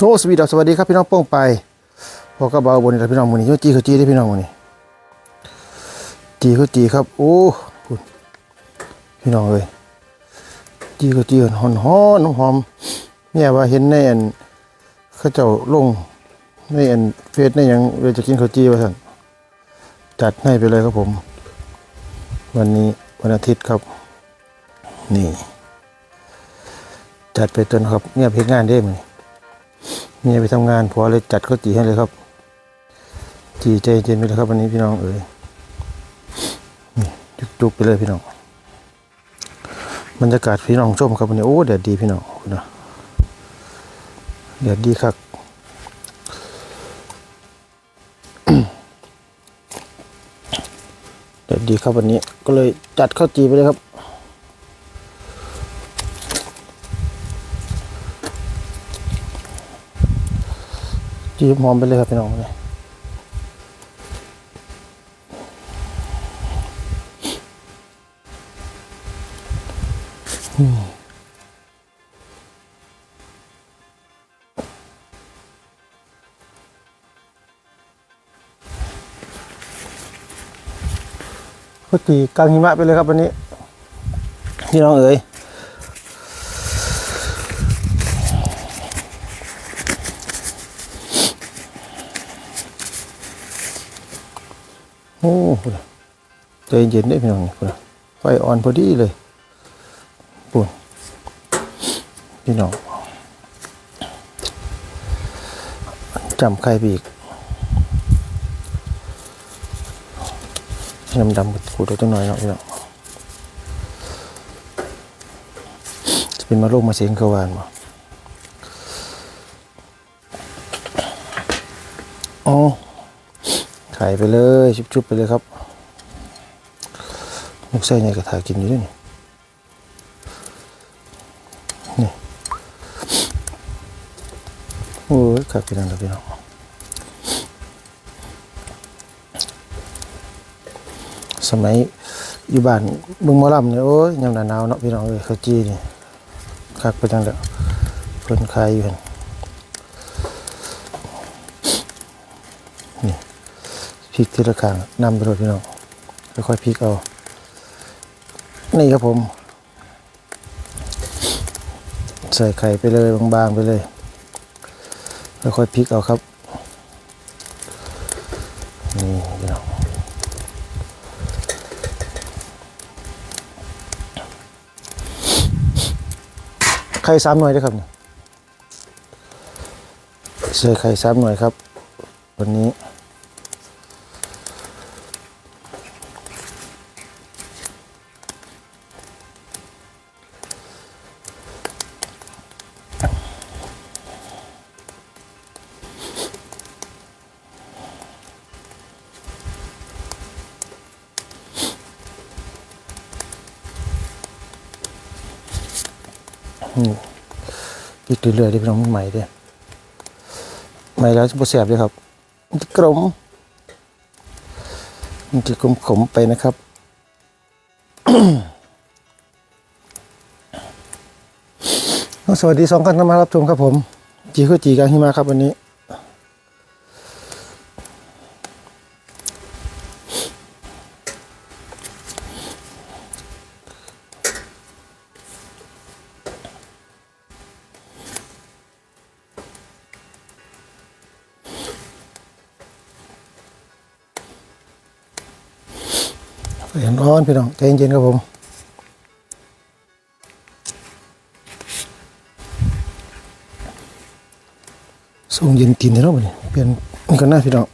โทสวีดัสสวัสดีครับพี่น้องโป้งไปพอกระเบาบนนี่ครับพี่น้องมือนี้โยจีเขาจีได้พี่น้องมือนี้จีเขาจีครับโอ้พูดพี่น้องเลยจีเขาจีหอนหอนหอมเนี่ยว่าเห็นในอันเขาเจ้าลงในอันเฟซในหยังเวลาจะกินข้าวจีว่าสั่นจัดให้ไปเลยครับผม วันนี้วันอาทิตย์ครับ นี่ จัดไปจนครับเนี่ยเพจงานได้ไหม เมียไปทำงานผัวเลยจัดข้าวจีให้เลยครับ จีใจเย็นไปเลยครับวันนี้พี่น้องเอ๋ยจุกๆไปเลยพี่น้องบรรยากาศพี่น้องชมครับวันนี้โอ้แดดดีพี่น้องคุณนะแดดดีครับแดดดีครับวันนี้ก็เลยจัดข้าวจีไปเลยครับ จีบหอมไปเลยครับพี่น้องเลยก็ตีกลางหิมะไปเลยครับวันนี้พี่น้องเอ๋ย โอ้พุ่นน่ะ ใจเย็นได้พี่น้องพุ่นน่ะไฟอ่อนพอดีเลยปุ่นพี่น้องจำไข่บีกน้ำดำขูดตัวจังหน่อยเนาะพี่น้องจะเป็นมาโรคมาเสียงกวานบ่อ๋อไข่ไปเลย ชุบๆไปเลยครับ ลูกไส้ในกระถากินอยู่ด้วยนี่นี่โอ้ยขับไปนั่นแล้วพี่น้องสมัยอยู่บ้านเบึงมอลำเนี่ยโอ้ยยามหนาหนาวเนาะพี่น้องเอ้ยเขาวจีนี่คักไปจังแล้วเพิ่นขายอยู่เห็นนี่พลิกทีละข้างนำไปโดดพี่น้องค่อยๆพลิกเอา นี่ครับผม ใส่ไข่ไปเลยบางๆไปเลยค่อยๆพลิกเอาครับนี่พี่น้องไข่สามหน่วยด้วยครับใส่ไข่สามหน่วยครับ วันนี้ อืมอีกเรื่อยๆที่พี่น้องใหม่เด้ใหม่แล้วจะบ่แสบเลยครับมันจะกลมมันจะกลมขมไปนะครับสวัสดีสองท่านที่มารับชมครับผม จีคือจีกลางหิมะครับวันนี้ เห็นร้อนพี่น้องใจเย็นๆครับผมส่งเย็นกินแล้วนี่เปลี่ยนมันกันหน้าพี่น้อง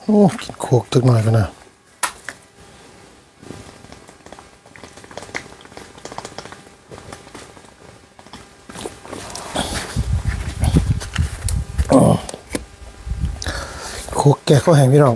โอ้กินโคกจักหน่อยกันนะ โคกแก่ข้าวแห้งพี่น้อง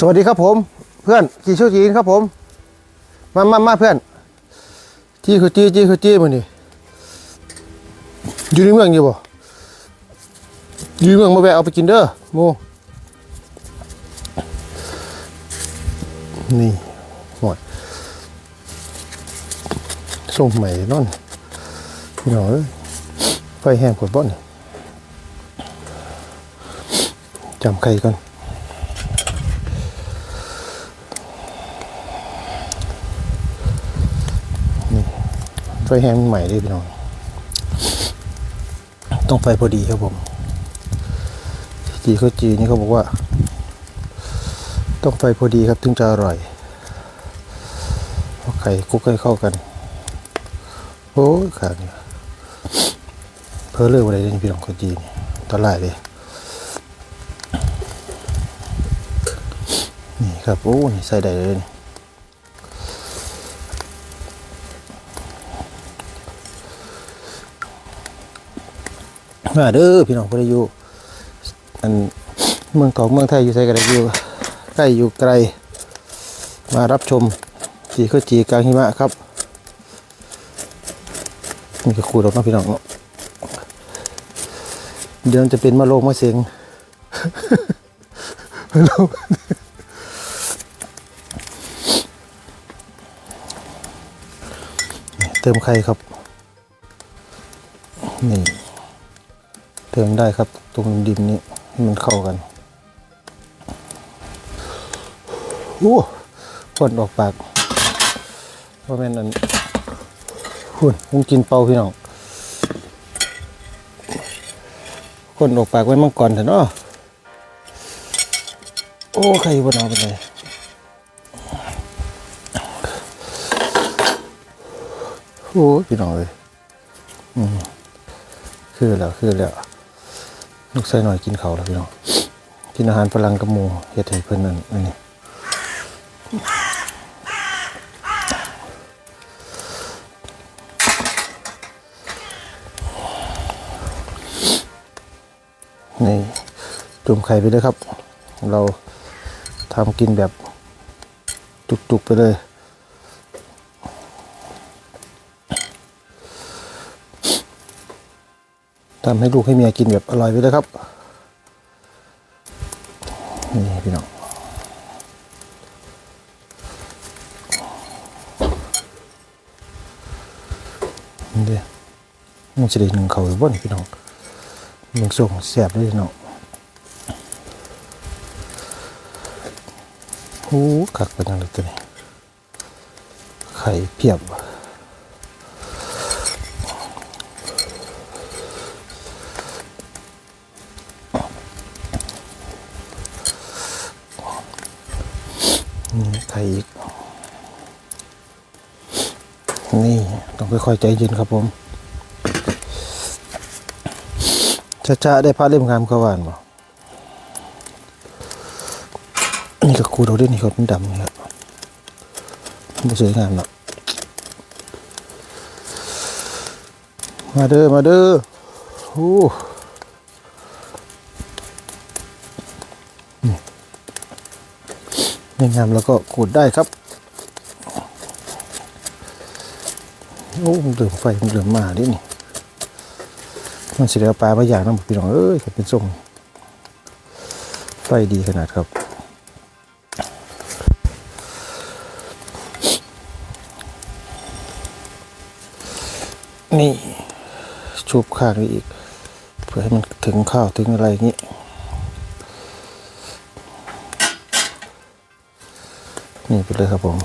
สวัสดีครับผม เพื่อนจีชูจีนครับผม มามามาเพื่อน จีคือจีจีคือจีมันนี่อยู่ในเมืองอยู่บ่อยู่ในเมืองมาแวะเอาไปกินเด้อโมนี่หมดส่งใหม่นอนพี่น้องเอ้ยไฟแห้งปวดบ่อนจำไข่ก่อน ไฟแห้งใหม่เลยพี่น้อง ต้องไฟพอดีครับผมจีเขาจีนี่เขาบอกว่า ต้องไฟพอดีครับถึงจะอร่อยเพราะไข่คลุกให้เข้ากัน โอ้ยขาดเนี่ยเพอเลิกอะไรนี่พี่น้องเขาจีนี่ตอนแรกเลยนี่ครับ โอ้นี่ใส่ได้เลยนี่ มาเด้อพี่น้องพอได้อยู่อันเมืองทองเมืองไทยอยู่ไสกันอยู่ใกล้อยู่ไกล มารับชมจีข้าวจีกลางหิมะครับนี่ก็ขูดออกมาพี่น้องเนาะเดี๋ยวจะเป็นมะโรงมะเสงมะโรงเติมไข่ครับ นี่ ติมได้ครับ ตรงดินนี้ให้มันเข้ากันโอ้ควนออกปากว่าแม่นอันหุ่นมึงกินเป่าพี่น้องคนออกปากไว้มังกรเถอะเนาะโอ้ใครบนเอาไปเลยโอ้พี่น้องเลยคือแล้วคือแล้ว ลูกใส่หน่อยกินเขาแล้วพี่น้องกินอาหารฝรั่งกับหมูเฮ็ดให้เพิ่นนั่นนี่นี่จุ่มไข่ไปเลยครับ เราทำกินแบบจุกๆไปเลย ทำให้ลูกให้เมียกินแบบอร่อยไปเลยครับ นี่พี่น้องนี่เด้มันจะได้หนึ่งเขาหรือบ่นี่พี่น้องมึงส่งแสบเลยพี่น้องโอ้คักเป็นยังไงตัวนี้ไข่เพียบว่ะ นี่ไข่อีก นี่ต้องค่อยๆใจเย็นครับผมช้าๆได้พระเล่มงามกวานบ่นี่ก็คูเราด้วยนี่ครับมันดำนี่ครับมันสวยงามเนาะมาเด้อมาเด้อโอ้ไม่งามแล้วก็ขูดได้ครับ โอ้มันเหลือมไฟมันเหลือมมาดินี่มันสิเดียวปลาบางอย่างนะพี่น้องเอ้ยเป็นทรงไฟดีขนาดครับนี่ชูบข้างนี้อีก เพื่อให้มันถึงข้าวถึงอะไรอย่างนี้นี่ไปเลยครับผม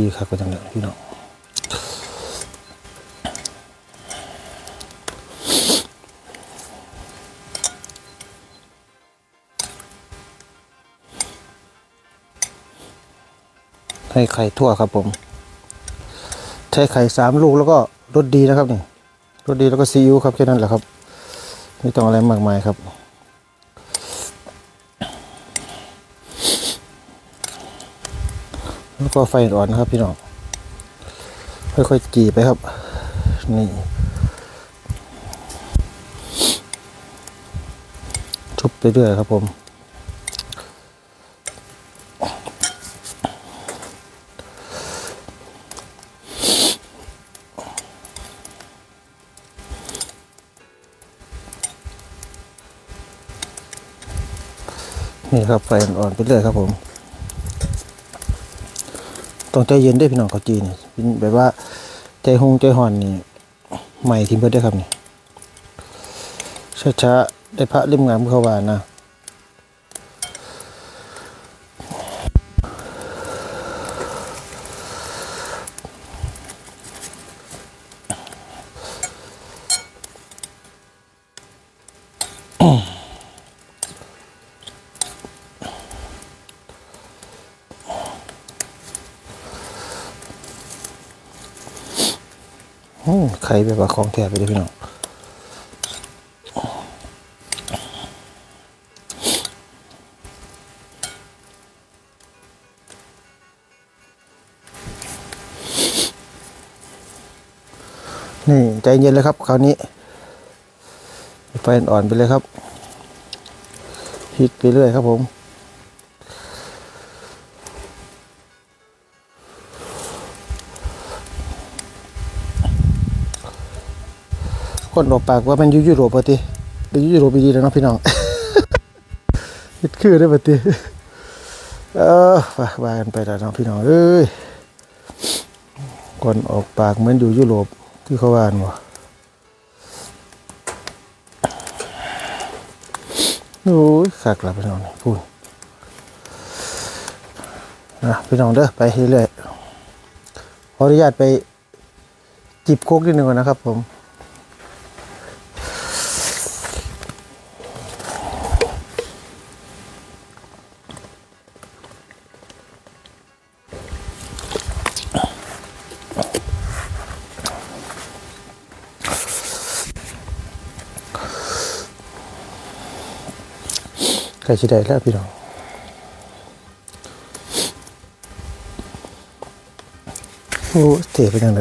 จีครับก็จังเลยพี่น้องให้ไข่ทั่วครับผม ใช้ไข่สามลูกแล้วก็รสดีนะครับนี่รสดีแล้วก็ซีอิ๊วครับแค่นั้นแหละครับ ไม่ต้องอะไรมากมายครับ แล้วก็ไฟอ่อนนะครับพี่น้อง ค่อยๆจีไปครับ นี่ชุบไปเรื่อยครับผมนี่ครับไฟอ่อนๆไปเรื่อยครับผม ต้องใจเย็นด้วยพี่น้องเขาจีนี่เป็นแบบว่าใจหงใจห่อนนี่ใหม่ทีเพื่อได้ครับนี่ช้าๆได้พระเล่มงามเข้าว่านะ ไข่แบบว่าของแท้ไปเลยพี่น้องนี่ใจเย็นเลยครับ คราวนี้ ไฟอ่อนไปเลยครับพลิกไปเรื่อยครับผม คนออกปากว่ามันยูยุโรปปะติไปอยูยุโรปดีแล้วเนาะพี่น้องคิดคือได้ปะติเออว่าว่ากันไปแล้วเนาะพี่น้องเอ้ยคนออกปากเหมือนอยู่ยุโรปที่เขาว่านบ่โอ้ยขักละพี่น้องพูดนะพี่น้องเด้อไปเรื่อยๆขออนุญาตไปจิบโคกนิดนึงก่อนนะครับผม กล้ชิได้แล้วพี่น้องโอ้เตะไปยังไง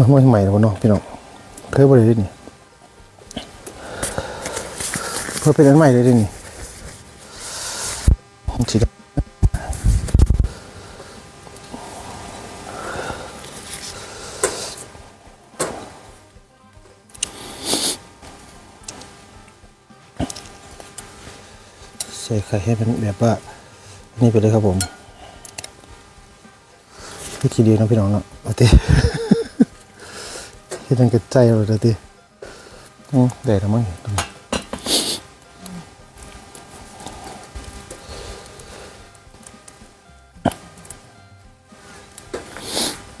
มันใหม่แล้วเนาะพี่น้องเพิ่มไปเลยดินี่เพิ่มเป็นอันใหม่เลยดินี่สีดใส่ไข่ให้เป็นแบบว่านี่ไปเลยครับผมวิธีดีเนะพี่น้องเนาะเอาติ เฮ็ดจังกระใจเอาเลยติเดี๋ยวมั้งตรงนี้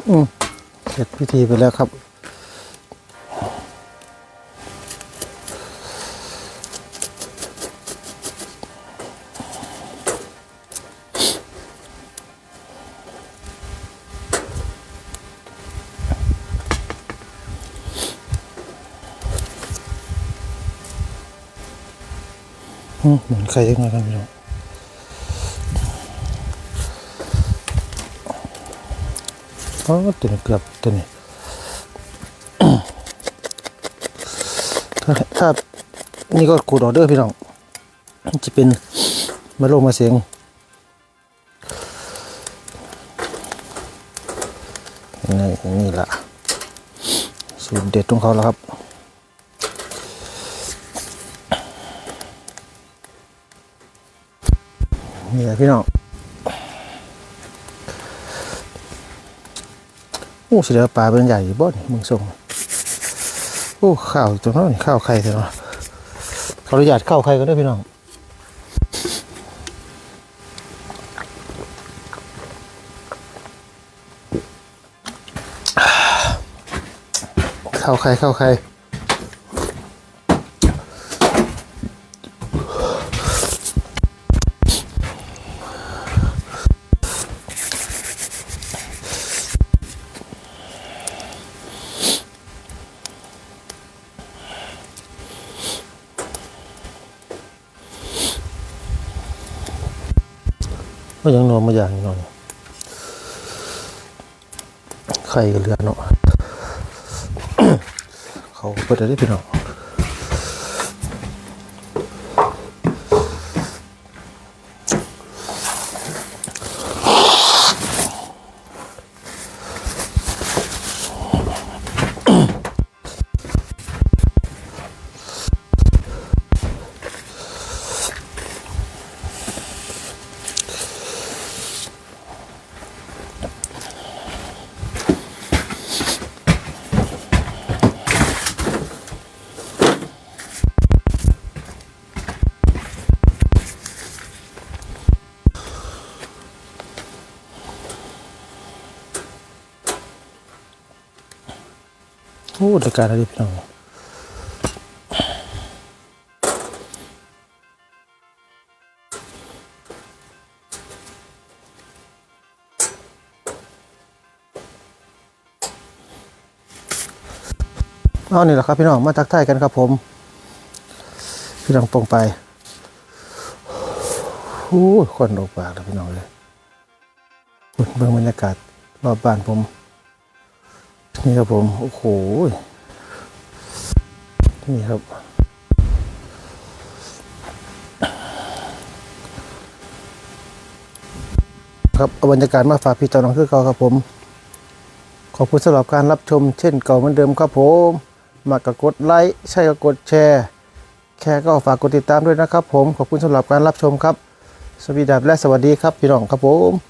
อืมเสร็จพิธีไปแล้วครับ หมือนไข่ยังไงกันพี่น้องอ๋อตัวนี้เกือบตัวนี้ถ้าถ้านี่ก็ขูดออกเดอร์พี่น้องจะเป็นมะโรงมาเสียงนี่นี่ละสูตรเด็ดของเขาแล้วครับ นี่แหละพี่น้องโอ้เหลือปลาเป็นใหญ่บ่นี่มึงส่งโอ้ข้าวตรงนั้นข้าวไข่ตัวเนาะขออนุญาตข้าวไข่กันด้วยพี่น้องข้าวไข่ข้าวไข่็ยังนอนมาอย่างนี้หน่อยไข่กับเรือเนาะเขาเปิดได้พี่น้อง อ้รายการอะไรพี่น้องเอานี่แหละครับพี่น้องมาทักทายกันครับผม พี่น้องปองไปโอ้คนออกปากแล้วพี่น้องเลยเบิ่งบรรยากาศรอบบ้านผม นี่ครับผม โอ้โห นี่ครับ ครับเอาบรรยากาศมาฝากพี่ต่อน้องคือเก่าครับผม ขอบคุณสำหรับการรับชมเช่นเก่าเหมือนเดิมครับผม มากกกดไลค์ ใช่ก็กดแชร์แค่ก็ฝากกดติดตามด้วยนะครับผม ขอบคุณสำหรับการรับชมครับ สวัสดีและสวัสดีครับพี่น้องครับผม